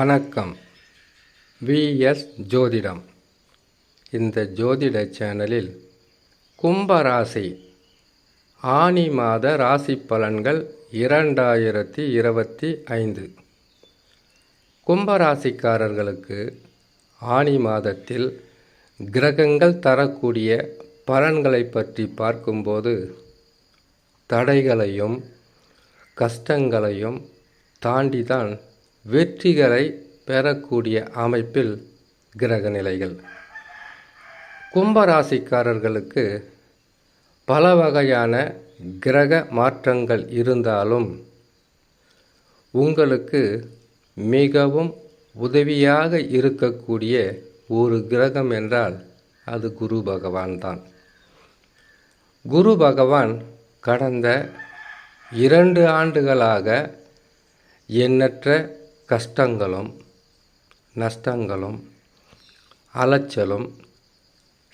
வணக்கம். விஎஸ் ஜோதிடம். இந்த ஜோதிட சேனலில் கும்பராசி ஆனி மாத ராசி பலன்கள் இரண்டாயிரத்தி இருபத்தி ஐந்து. கும்பராசிக்காரர்களுக்கு ஆனி மாதத்தில் கிரகங்கள் தரக்கூடிய பலன்களை பற்றி பார்க்கும்போது தடைகளையும் கஷ்டங்களையும் தாண்டிதான் வெற்றிகளை பெறக்கூடிய அமைப்பில் கிரக நிலைகள். கும்பராசிக்காரர்களுக்கு பல வகையான கிரக மாற்றங்கள் இருந்தாலும் உங்களுக்கு மிகவும் உதவியாக இருக்கக்கூடிய ஒரு கிரகம் என்றால் அது குரு பகவான் தான். குரு பகவான் கடந்த இரண்டு ஆண்டுகளாக எண்ணற்ற கஷ்டங்களும் நஷ்டங்களும் அலைச்சலும்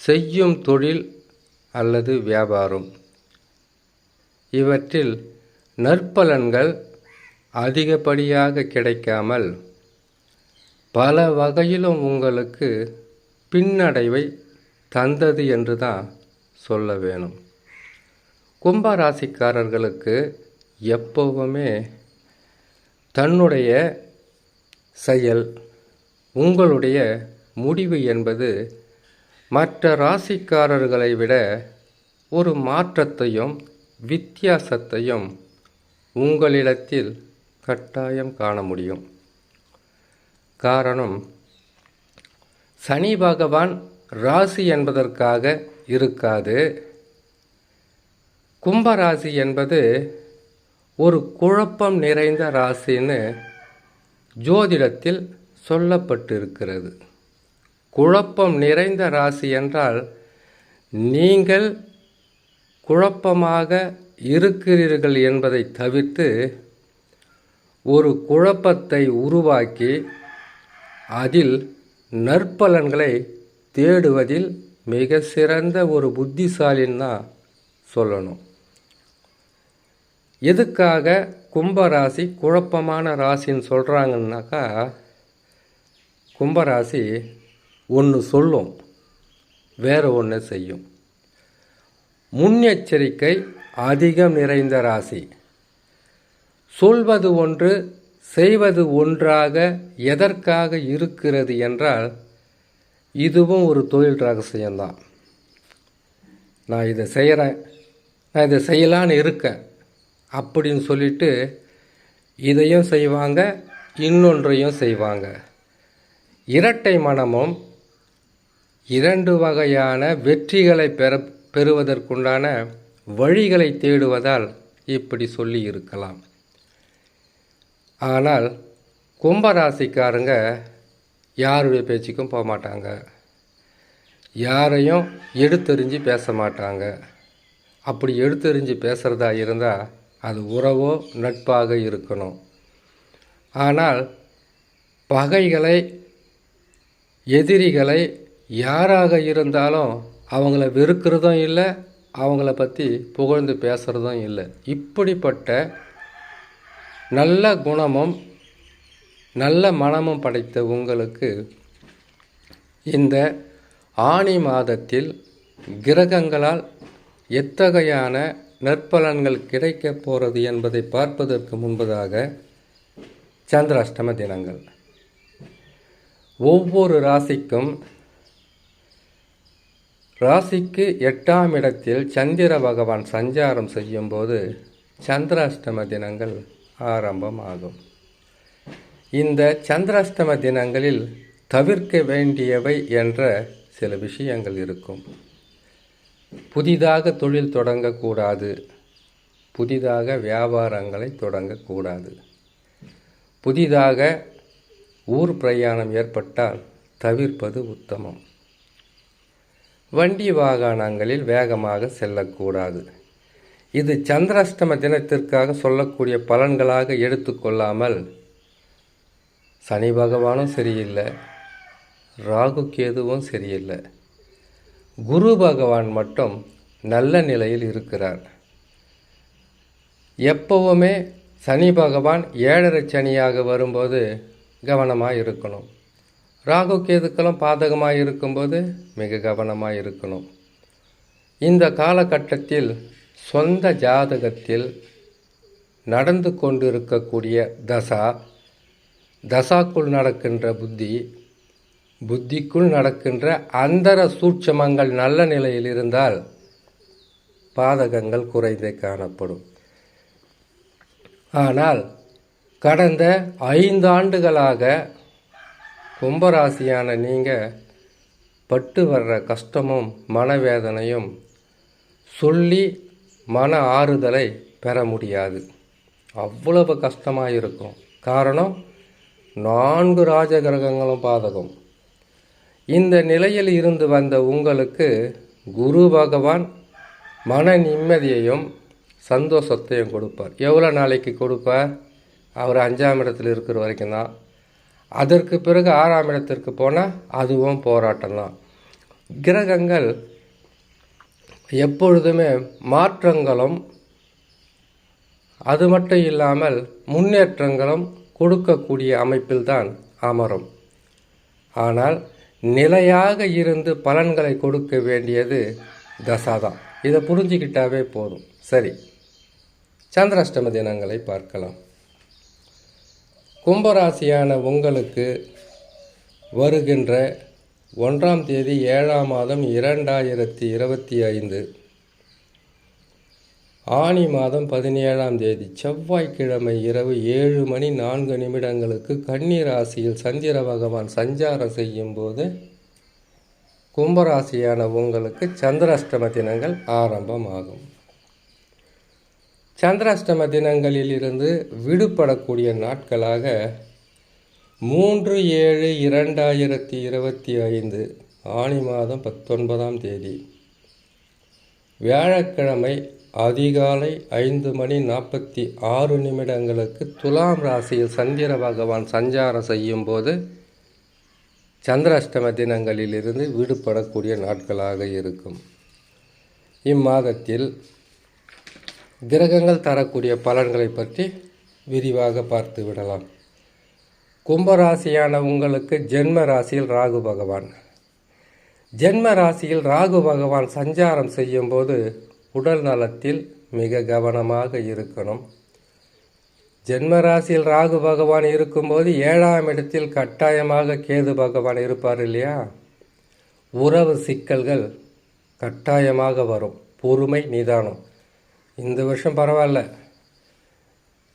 செய்யும் தொழில் அல்லது வியாபாரம். இவற்றில் நற்பலன்கள் அதிகப்படியாக கிடைக்காமல் பல வகையிலும் உங்களுக்கு பின்னடைவை தந்தது என்று தான் சொல்ல வேணும். கும்பராசிக்காரர்களுக்கு எப்போவுமே தன்னுடைய செயல் உங்களுடைய முடிவு என்பது மற்ற ராசிக்காரர்களை விட ஒரு மாற்றத்தையும் வித்தியாசத்தையும் உங்களிடத்தில் கட்டாயம் காண முடியும். காரணம் சனி பகவான் ராசி என்பதற்காக இருக்காது. கும்பராசி என்பது ஒரு குழப்பம் நிறைந்த ராசின்னு ஜோதிடத்தில் சொல்லப்பட்டிருக்கிறது. குழப்பம் நிறைந்த ராசி என்றால் நீங்கள் குழப்பமாக இருக்கிறீர்கள் என்பதை தவிர்த்து ஒரு குழப்பத்தை உருவாக்கி அதில் நற்பலன்களை தேடுவதில் மிக சிறந்த ஒரு புத்திசாலின்னு தான் சொல்லணும். எதுக்காக கும்பராசி குழப்பமான ராசின்னு சொல்கிறாங்கன்னாக்கா கும்பராசி ஒன்று சொல்லும் வேறு ஒன்று செய்யும். முன்னெச்சரிக்கை அதிகம் நிறைந்த ராசி. சொல்வது ஒன்று செய்வது ஒன்றாக எதற்காக இருக்கிறது என்றால் இதுவும் ஒரு தொழில் ரகசியம்தான். நான் இதை செய்கிறேன் நான் இதை செய்யலான்னு இருக்கேன். அப்படின்னு சொல்லிட்டு இதையும் செய்வாங்க இன்னொன்றையும் செய்வாங்க. இரட்டை மனமும் இரண்டு வகையான வெற்றிகளை பெற பெறுவதற்குண்டான வழிகளை தேடுவதால் இப்படி சொல்லி இருக்கலாம். ஆனால் கும்பராசிக்காரங்க யாருடைய பேச்சுக்கும் போக மாட்டாங்க. யாரையும் எடுத்தெறிஞ்சு பேச மாட்டாங்க. அப்படி எடுத்தெறிஞ்சு பேசுகிறதா இருந்தால் அது உறவோ நட்பாக இருக்கணும். ஆனால் பகைகளை எதிரிகளை யாராக இருந்தாலும் அவங்கள வெறுக்கிறதும் இல்லை அவங்கள பற்றி புகழ்ந்து பேசுகிறதும் இல்லை. இப்படிப்பட்ட நல்ல குணமும் நல்ல மனமும் படைத்த உங்களுக்கு இந்த ஆணி மாதத்தில் கிரகங்களால் எத்தகையான நற்பலன்கள் கிடைக்கப் போகிறது என்பதை பார்ப்பதற்கு முன்பதாக சந்திராஷ்டம தினங்கள். ஒவ்வொரு ராசிக்கும் ராசிக்கு எட்டாம் இடத்தில் சந்திர பகவான் சஞ்சாரம் செய்யும்போது சந்திராஷ்டம தினங்கள் ஆரம்பமாகும். இந்த சந்திராஷ்டம தினங்களில் தவிர்க்க வேண்டியவை என்ற சில விஷயங்கள் இருக்கும். புதிதாக தொழில் தொடங்கக்கூடாது. புதிதாக வியாபாரங்களை தொடங்கக்கூடாது. புதிதாக ஊர் பிரயாணம் ஏற்பட்டால் தவிர்ப்பது உத்தமம். வண்டி வாகனங்களில் வேகமாக செல்லக்கூடாது. இது சந்திராஷ்டம தினத்திற்காக சொல்லக்கூடிய பலன்களாக எடுத்துக்கொள்ளாமல் சனி பகவானும் சரியில்லை ராகு கேதுவும் சரியில்லை. குரு பகவான் மட்டும் நல்ல நிலையில் இருக்கிறார். எப்பவுமே சனி பகவான் ஏழரை சனியாக வரும்போது கவனமாக இருக்கணும். ராகு கேதுக்களும் பாதகமாக இருக்கும்போது மிக கவனமாக இருக்கணும். இந்த காலகட்டத்தில் சொந்த ஜாதகத்தில் நடந்து கொண்டிருக்கக்கூடிய தசா தசாக்குள் நடக்கின்ற புத்தி புத்திக்குள் நடக்கின்ற அந்தர சூட்சமங்கள் நல்ல நிலையில் இருந்தால் பாதகங்கள் குறைந்தே காணப்படும். ஆனால் கடந்த ஐந்து ஆண்டுகளாக கும்பராசியான நீங்கள் பட்டு வர்ற கஷ்டமும் மனவேதனையும் சொல்லி மன ஆறுதலை பெற முடியாது. அவ்வளவு கஷ்டமாக இருக்கும் காரணம் நான்கு ராஜகிரகங்களும் பாதகம். இந்த நிலையில் இருந்து வந்த உங்களுக்கு குரு பகவான் மன நிம்மதியையும் சந்தோஷத்தையும் கொடுப்பார். எவ்வளோ நாளைக்கு கொடுப்பார்? அவர் அஞ்சாம் இடத்தில் இருக்கிற வரைக்கும் தான். அதற்கு பிறகு ஆறாம் இடத்திற்கு போனால் அதுவும் போராட்டம் தான். கிரகங்கள் எப்பொழுதுமே மாற்றங்களும் அது மட்டும் இல்லாமல் முன்னேற்றங்களும் கொடுக்கக்கூடிய அமைப்பில்தான் அமரும். ஆனால் நிலையாக இருந்து பலன்களை கொடுக்க வேண்டியது தசாதான். இதை புரிஞ்சுக்கிட்டாவே போதும். சரி. சந்திராஷ்டம தினங்களை பார்க்கலாம். கும்பராசியான உங்களுக்கு வருகின்ற ஒன்றாம் தேதி ஏழாம் மாதம் இரண்டாயிரத்தி இருபத்தி ஐந்து. ஆனி மாதம் பதினேழாம் தேதி செவ்வாய்க்கிழமை இரவு ஏழு மணி நான்கு நிமிடங்களுக்கு கன்னி ராசியில் சந்திர பகவான் சஞ்சாரம் செய்யும் போது கும்பராசியான உங்களுக்கு சந்திராஷ்டம தினங்கள் ஆரம்பமாகும். சந்திராஷ்டம தினங்களில் இருந்து விடுபடக்கூடிய நாட்களாக மூன்று ஏழு இரண்டாயிரத்தி இருபத்தி ஐந்து ஆணி மாதம் பத்தொன்பதாம் தேதி. வியாழக்கிழமை அதிகாலை ஐந்து மணி நாற்பத்தி ஆறு நிமிடங்களுக்கு துலாம் ராசியில் சந்திர பகவான் சஞ்சாரம் செய்யும் போது சந்திராஷ்டம தினங்களிலிருந்து விடுபடக்கூடிய நாட்களாக இருக்கும். இம்மாதத்தில் கிரகங்கள் தரக்கூடிய பலன்களை பற்றி விரிவாக பார்த்து விடலாம். கும்பராசியான உங்களுக்கு ஜென்ம ராசியில் ராகு பகவான். ஜென்ம ராசியில் ராகு பகவான் சஞ்சாரம் செய்யும்போது உடல் நலத்தில் மிக கவனமாக இருக்கணும். ஜென்ம ராசியில் ராகு பகவான் இருக்கும்போது ஏழாம் இடத்தில் கட்டாயமாக கேது பகவான் இருப்பார் இல்லையா? உறவு சிக்கல்கள் கட்டாயமாக வரும். பொறுமை நிதானம். இந்த வருஷம் பரவாயில்ல.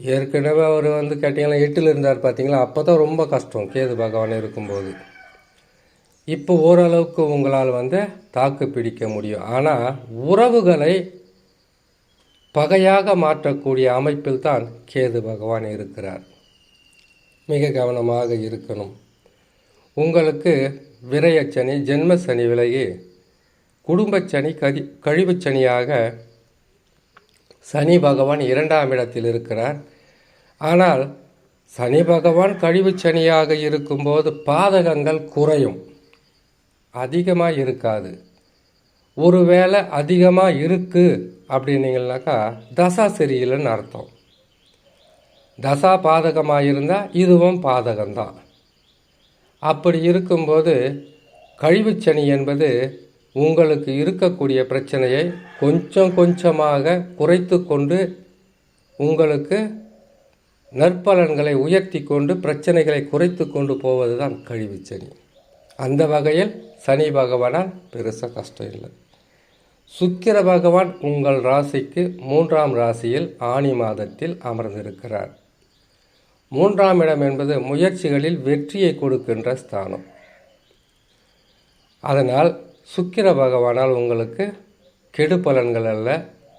ஏற்கனவே அவர் வந்து கேட்டிங்கன்னா எட்டில் இருந்தார் பார்த்தீங்களா அப்போ தான் ரொம்ப கஷ்டம் கேது பகவான் இருக்கும்போது. இப்போ ஓரளவுக்கு உங்களால் வந்து தாக்கு பிடிக்க முடியும். ஆனால் உறவுகளை பகையாக மாற்றக்கூடிய அமைப்பில் தான் கேது பகவான் இருக்கிறார். மிக கவனமாக இருக்கணும். உங்களுக்கு விரயச்சனி ஜென்மசனி விலகி குடும்பச்சனி கதி கழிவுச்சனியாக சனி பகவான் இரண்டாம் இடத்தில் இருக்கிறார். ஆனால் சனி பகவான் கழிவு சனியாக இருக்கும்போது பாதகங்கள் குறையும். அதிகமாக இருக்காது. ஒருவேளை அதிகமாக இருக்குது அப்படின்னீங்கன்னாக்கா தசா சரியில்லைன்னு அர்த்தம். தசா பாதகமாக இருந்தால் இதுவும் பாதகம்தான். அப்படி இருக்கும்போது கழிவுச்சனி என்பது உங்களுக்கு இருக்கக்கூடிய பிரச்சனையை கொஞ்சம் கொஞ்சமாக குறைத்து கொண்டு உங்களுக்கு நற்பலன்களை உயர்த்தி கொண்டு பிரச்சனைகளை குறைத்து கொண்டு போவது தான் கழிவு சனி அந்த வகையில் சனி பகவானால் பெருசாக கஷ்டம் இல்லை. சுக்கிர பகவான் உங்கள் ராசிக்கு மூன்றாம் ராசியில் ஆணி மாதத்தில் அமர்ந்திருக்கிறார். மூன்றாம் இடம் என்பது முயற்சிகளில் வெற்றியை கொடுக்கின்ற ஸ்தானம். அதனால் சுக்கிர பகவானால் உங்களுக்கு கெடு பலன்கள் அல்ல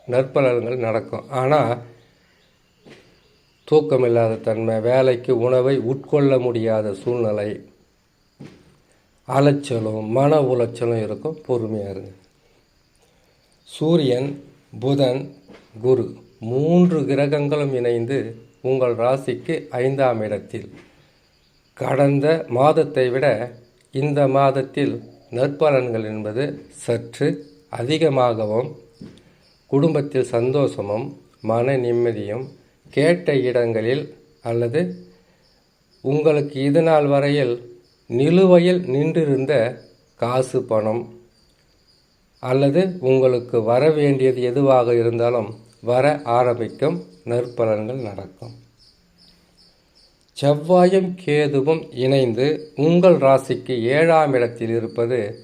நற்பலன்கள் நடக்கும். ஆனால் தூக்கமில்லாத தன்மை வேலைக்கு உணவை உட்கொள்ள முடியாத சூழ்நிலை அலைச்சலும் மன உளைச்சலும் இருக்கும். பொறுமையாக இருங்க. சூரியன் புதன் குரு மூன்று கிரகங்களும் இணைந்து உங்கள் ராசிக்கு ஐந்தாம் இடத்தில். கடந்த மாதத்தை விட இந்த மாதத்தில் நற்பலன்கள் என்பது சற்று அதிகமாகவும் குடும்பத்தில் சந்தோஷமும் மன நிம்மதியும் கேட்ட இடங்களில் அல்லது உங்களுக்கு இது நாள் வரையில் நிலுவையில் நின்றிருந்த காசு பணம் அல்லது உங்களுக்கு வர வேண்டியது எதுவாக இருந்தாலும் வர ஆரம்பிக்கும் நற்பலன்கள் நடக்கும். செவ்வாயும் கேதுவும் இணைந்து உங்கள் ராசிக்கு ஏழாம் இடத்தில் இருப்பது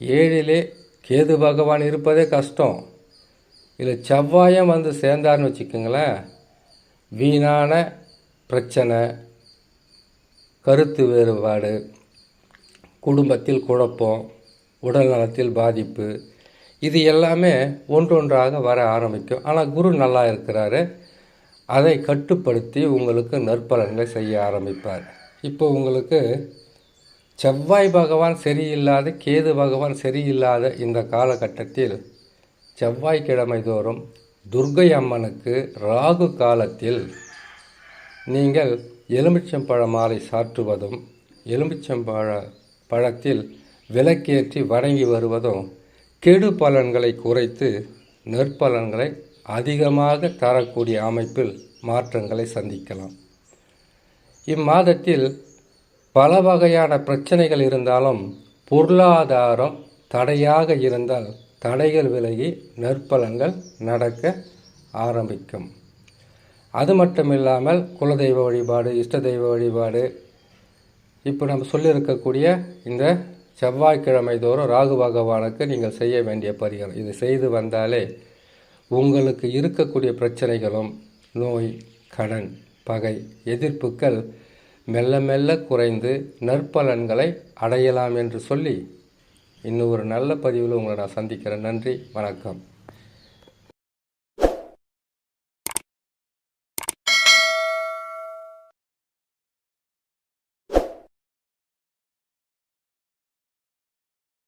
ஏழிலே கேது பகவான் இருப்பதே கஷ்டம். இதில் செவ்வாயம் வந்து சேர்ந்தார்னு வச்சுக்கோங்களேன். வீணான பிரச்சனை கருத்து வேறுபாடு குடும்பத்தில் குழப்பம் உடல் நலத்தில் பாதிப்பு இது எல்லாமே ஒன்றொன்றாக வர ஆரம்பிக்கும். ஆனால் குரு நல்லா இருக்கிறாரு. அதை கட்டுப்படுத்தி உங்களுக்கு நற்பலன்களை செய்ய ஆரம்பிப்பார். இப்போ உங்களுக்கு செவ்வாய் பகவான் சரியில்லாத கேது பகவான் சரியில்லாத இந்த காலகட்டத்தில் செவ்வாய்க்கிழமை தோறும் துர்கை அம்மனுக்கு ராகு காலத்தில் நீங்கள் எலுமிச்சம்பழ மாலை சாற்றுவதும் எலுமிச்சம்பழ பழத்தில் விலக்கேற்றி வணங்கி வருவதும் கெடு பலன்களை குறைத்து நற்பலன்களை அதிகமாக தரக்கூடிய அமைப்பில் மாற்றங்களை சந்திக்கலாம். இம்மாதத்தில் பல வகையான பிரச்சனைகள் இருந்தாலும் பொருளாதாரம் தடையாக இருந்தால் தடைகள் விலகி நற்பலன்கள் நடக்க ஆரம்பிக்கும். அது மட்டும் இல்லாமல் குலதெய்வ வழிபாடு இஷ்ட தெய்வ வழிபாடு இப்போ நம்ம சொல்லியிருக்கக்கூடிய இந்த செவ்வாய்க்கிழமை தோறும் ராகு பகவானுக்கு நீங்கள் செய்ய வேண்டிய பரிகாரம். இதை செய்து வந்தாலே உங்களுக்கு இருக்கக்கூடிய பிரச்சனைகளும் நோய் கடன் பகை எதிர்ப்புகள் மெல்ல மெல்ல குறைந்து நற்பலன்களை அடையலாம் என்று சொல்லி இன்னும் ஒரு நல்ல பதிவில் உங்களை நான் சந்திக்கிறேன். நன்றி வணக்கம்.